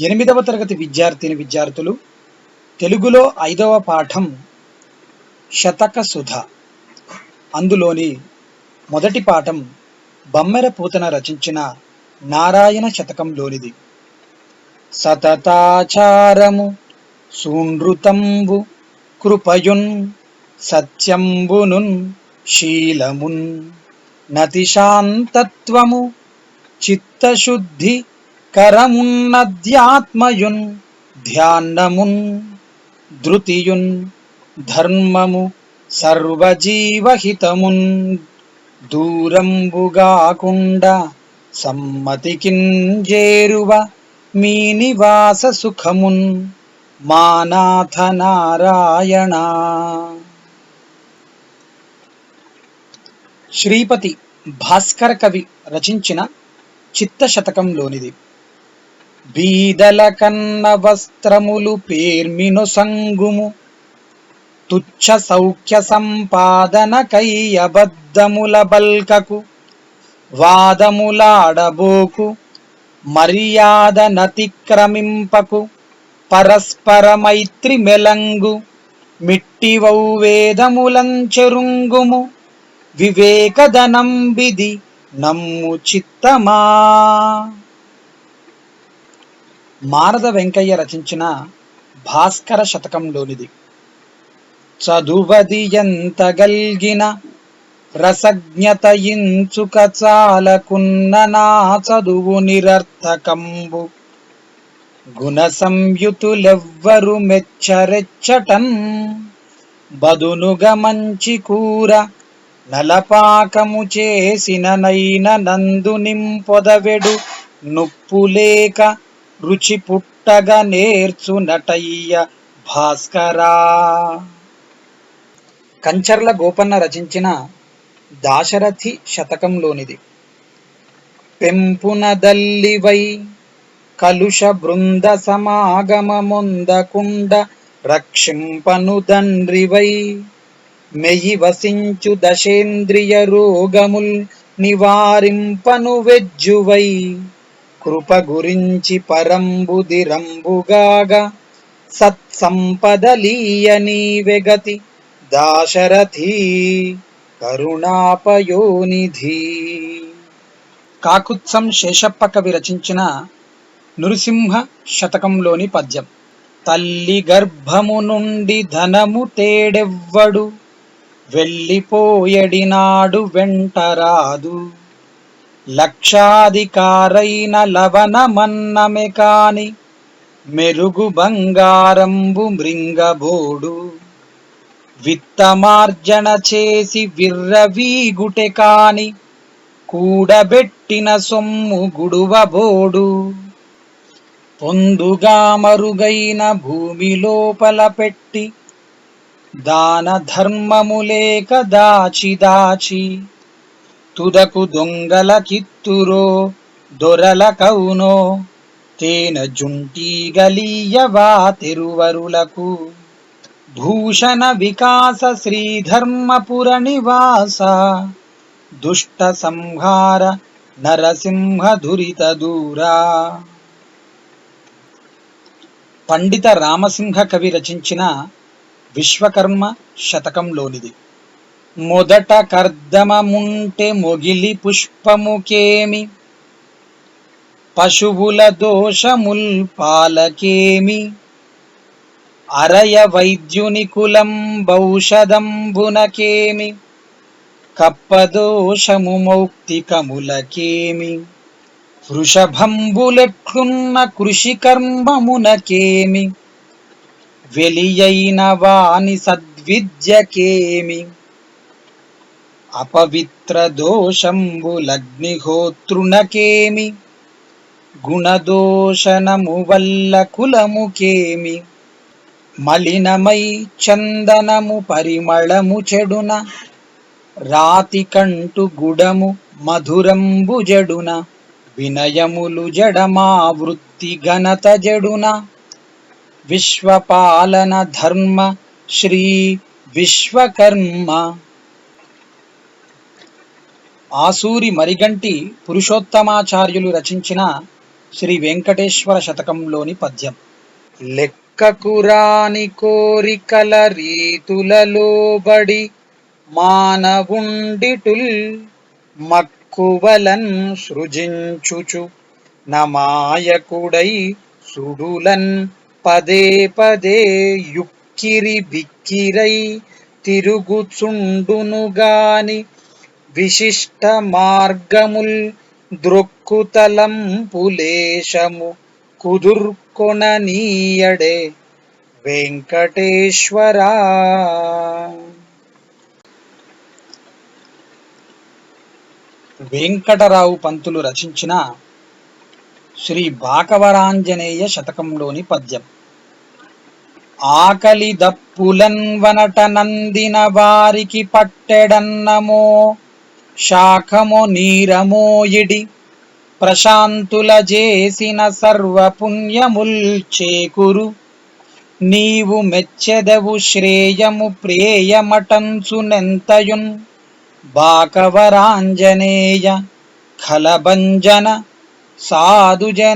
ఎనిమిదవ తరగతి విద్యార్థిని విద్యార్థులు తెలుగులో ఐదవ పాఠం శతక సుధ. అందులోని మొదటి పాఠం బమ్మెర పూతన రచించిన నారాయణ శతకంలోనిది. సతతాచారము సూనృతంబు కృపయున్ సత్యంబునున్ శీలమున్. నతిశాంతత్వము చిత్తశుద్ధి కరమున్నధ్యాత్మయున్ ధ్యానమున్ ధృతియున్ ధర్మము సర్వజీవహితమున్ దూరంబుగాకుండ సమ్మతికింజేరువ మీ నివాస సుఖమున్ మానాథ నారాయణ శ్రీపతి భాస్కర కవి రచించిన చిత్తశతకంలోనిది. బీదల కన్న వస్త్రములు పేర్మిను సంగుము. తుచ్చ సౌఖ్య సంపాదన కయ్యబద్ధముల బల్కకు. వాదములాడబోకు మర్యాద నతిక్రమింపకు. పరస్పర మైత్రి మెలంగు మిట్టివౌ వేదములంచెరుంగుము. వివేకదనంబిది నమ్ము చిత్తమా. మారద వెంకయ్య రచించిన భాస్కర శతకంలోనిది. చదువది ఎంత గల్గిన రసజ్ఞత ఇంచుక చాలకున్న నా చదువు నిరర్థకంబు. గుణ సంయుతులెవ్వరు మెచ్చరెచ్చటన్ బదునుగ మంచి కూర నలపాకము చేసిన నైన నందు నింపొదవెడు నుప్పులేక రుచి పుట్టగ నేర్చు నటయ్య భాస్కరా. కంచర్ల గోపన్న రచించిన దాశరథి శతకంలోనిది. పెంపునదల్లివై కలుష బృంద సమాగమముందకుండ రక్షింపను దండ్రివై. మెయి వసించు దశేంద్రియ రోగముల్ నివారింపను వెజ్జువై. కృప గురించి పరంబుదిరంబుగాగా సత్సంపదలీయనీ వెగతి దాశరథీ కరుణాపయోనిధి. కాకుత్సం శేషప్ప కవి రచించిన నృసింహ శతకంలోని పద్యం. తల్లి గర్భము నుండి ధనము తేడెవ్వడు వెళ్ళిపోయడినాడు వెంటరాదు. లక్షాధికారైన లవణమన్నమె కాని మెరుగు బంగారంబు మృంగబోడు. విత్తమార్జన చేసి విర్రవీగుటె కాని కూడబెట్టిన సొమ్ము గుడువబోడు. పొందుగా మరుగైన భూమి లోపల పెట్టి దాన ధర్మములేక దాచి దాచి తుదకు దొంగల కిత్తురో దొరల కౌనో తేన జుంటీగలీయవా తెరువరులకు. భూషణ వికాస శ్రీధర్మపుర నివాస దుష్ట సంహార నరసింహ దురిత దూరా. పండిత రామసింహ కవి రచించిన విశ్వకర్మ శతకంలోనిది. మొదట కర్దమముంటె మొగిలి పుష్పముకేమి? పశువుల దోషముల్ పాలకేమి? అరయ వైద్యుని కులం బౌషదంబునకేమి కప్పదోషము మౌక్తికములకేమి? వృషభంబులెట్లున్న కృషి కర్మమునకేమి వెలియైన వాని సద్విద్యకేమి? అపవిత్ర దోషంబులగ్నిహోత్రునకేమి గుణదోషణము వల్ల కులముకేమి మలినమై చందనము పరిమళము చెడున రాతి కంటు గుడము మధురంబు జడున వినయములు జడమా వృత్తి ఘనత జడున విశ్వపాలన ధర్మ శ్రీ విశ్వకర్మ ఆసూరి మరిగంటి పురుషోత్తమాచార్యులు రచించిన శ్రీ వెంకటేశ్వర శతకంలోని పద్యం. లెక్కకురాని కోరికల రీతులలోబడి మానవుండిటుల్ మక్కువలన్ సృజించుచు నమాయకుడై సుడులన్ పదే పదే యుక్కిరి బిక్కిరై తిరుగుచుండునుగాని విశిష్ట మార్గముల్ ద్రొక్కుతలంపులేశము కుదుర్కొననీయడే వెంకటేశ్వరా. వెంకటరావు పంతులు రచించిన శ్రీ బాకవరాంజనేయ శతకంలోని పద్యం. ఆకలి దప్పులన్ వనట నందిన వారికి పట్టెడన్నమో శాఖము నీరమోయిడి ప్రశాంతుల చేసిన సర్వపుణ్యముల్ చేకురు నీవు మెచ్చెదవు శ్రేయము ప్రేయమటంచునెంతయున్. బాకవరాంజనేయ ఖలభంజన సాధుజనానురంజనా.